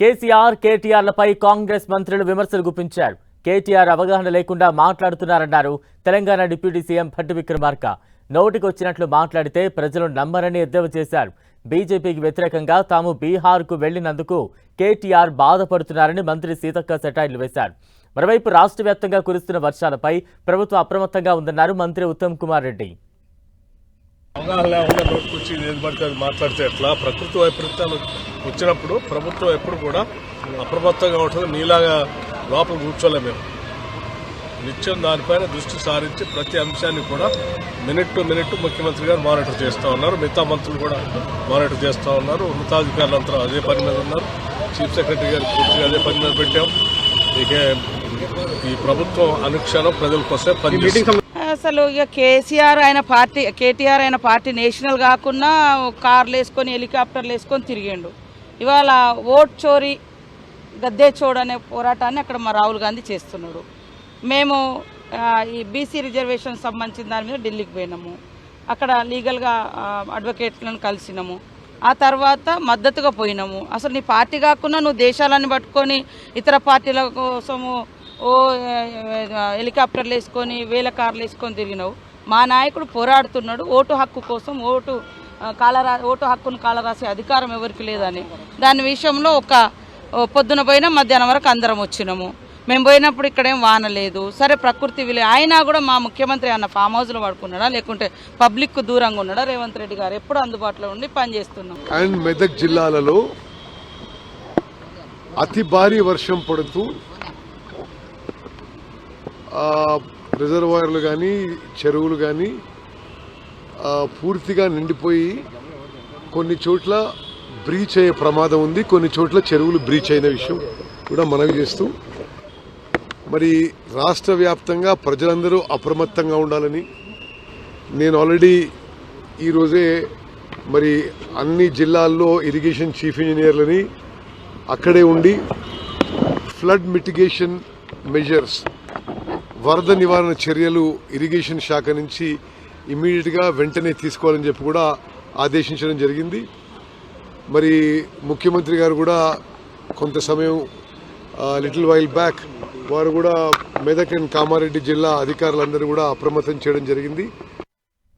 కేసీఆర్ కేటీఆర్లపై కాంగ్రెస్ మంత్రులు విమర్శలు గుప్పించారు. కేటీఆర్ అవగాహన లేకుండా మాట్లాడుతున్నారన్నారు తెలంగాణ డిప్యూటీ సీఎం భట్టి విక్రమార్క. నోటికొచ్చినట్లు మాట్లాడితే ప్రజలు నమ్మరని ఎద్దేవా చేశారు. బీజేపీకి వ్యతిరేకంగా తాము బీహార్కు వెళ్ళినందుకు కేటీఆర్ బాధపడుతున్నారని మంత్రి సీతక్క సెటాయిలు వేశారు. మరోవైపు రాష్ట్ర వ్యాప్తంగా కురుస్తున్న వర్షాలపై ప్రభుత్వం అప్రమత్తంగా ఉందన్నారు మంత్రి ఉత్తమ్ కుమార్ రెడ్డి. అవగాహన లేకుండా నోటుకొచ్చి ఏది పడితే అది మాట్లాడితే ఎట్లా? ప్రకృతి వైపరీత్యాలు వచ్చినప్పుడు ప్రభుత్వం ఎప్పుడు కూడా అప్రమత్తంగా ఉంటుంది. మీలాగా లోపల కూర్చోలే మేము. నిత్యం దానిపైన దృష్టి సారించి ప్రతి అంశాన్ని కూడా మినిట్ టు మినిట్ ముఖ్యమంత్రి గారు మానిటర్ చేస్తూ ఉన్నారు. మిగతా మంత్రులు కూడా మానిటర్ చేస్తూ ఉన్నారు. ఉన్నతాధికారులంతా అదే పని మీద ఉన్నారు. చీఫ్ సెక్రటరీ గారు పూర్తిగా అదే పని మీద పెట్టాం. ఇక ఈ ప్రభుత్వం అనుక్షణం ప్రజల కోసమే పని అసలు ఇక కేసీఆర్ ఆయన పార్టీ కేటీఆర్ ఆయన పార్టీ నేషనల్ కాకుండా కార్లు వేసుకొని హెలికాప్టర్లు వేసుకొని తిరిగిండు. ఇవాళ ఓట్ చోరీ గద్దే చోడు అనే పోరాటాన్ని అక్కడ మా రాహుల్ గాంధీ చేస్తున్నాడు. మేము ఈ బీసీ రిజర్వేషన్ సంబంధించిన దాని మీద ఢిల్లీకి పోయినాము. అక్కడ లీగల్గా అడ్వకేట్లను కలిసినాము. ఆ తర్వాత మద్దతుగా పోయినాము. అసలు నీ పార్టీ కాకుండా నువ్వు దేశాలను పట్టుకొని ఇతర పార్టీల కోసము ఓ హెలికాప్టర్లు వేసుకొని వేల కార్లు వేసుకొని తిరిగినావు. మా నాయకుడు పోరాడుతున్నాడు. ఓటు హక్కు కోసం ఓటు కాలరా ఓటు హక్కును కాలరాసే అధికారం ఎవరికి లేదని. దాని విషయంలో ఒక పొద్దున పోయినా మధ్యాహ్నం వరకు అందరం వచ్చినాము. మేము పోయినప్పుడు ఇక్కడేం వాన లేదు. సరే ప్రకృతి విలే. అయినా కూడా మా ముఖ్యమంత్రి అన్న ఫామ్ హౌస్లో పడుకున్నాడా? లేకుంటే పబ్లిక్ దూరంగా ఉన్నాడా? రేవంత్ రెడ్డి గారు ఎప్పుడు అందుబాటులో ఉండి పనిచేస్తున్నాం అండ్ మెదక్ జిల్లాలలో అతి భారీ వర్షం పడుతూ రిజర్వాయర్లు కానీ చెరువులు కానీ పూర్తిగా నిండిపోయి కొన్ని చోట్ల బ్రీచ్ అయ్యే ప్రమాదం ఉంది. కొన్ని చోట్ల చెరువులు బ్రీచ్ అయిన విషయం కూడా మనవి చేస్తూ మరి రాష్ట్ర వ్యాప్తంగా ప్రజలందరూ అప్రమత్తంగా ఉండాలని నేను ఆల్రెడీ ఈరోజే మరి అన్ని జిల్లాల్లో ఇరిగేషన్ చీఫ్ ఇంజనీర్లని అక్కడే ఉండి ఫ్లడ్ మిటిగేషన్ మెజర్స్ వరద నివారణ చర్యలు ఇరిగేషన్ శాఖ నుంచి ఇమీడియట్గా వెంటనే తీసుకోవాలని చెప్పి కూడా ఆదేశించడం జరిగింది. మరి ముఖ్యమంత్రి గారు కూడా కొంత సమయం లిటిల్ వైల్ బ్యాక్ వారు కూడా మెదక్ అండ్ కామారెడ్డి జిల్లా అధికారులందరూ కూడా అప్రమత్తం చేయడం జరిగింది.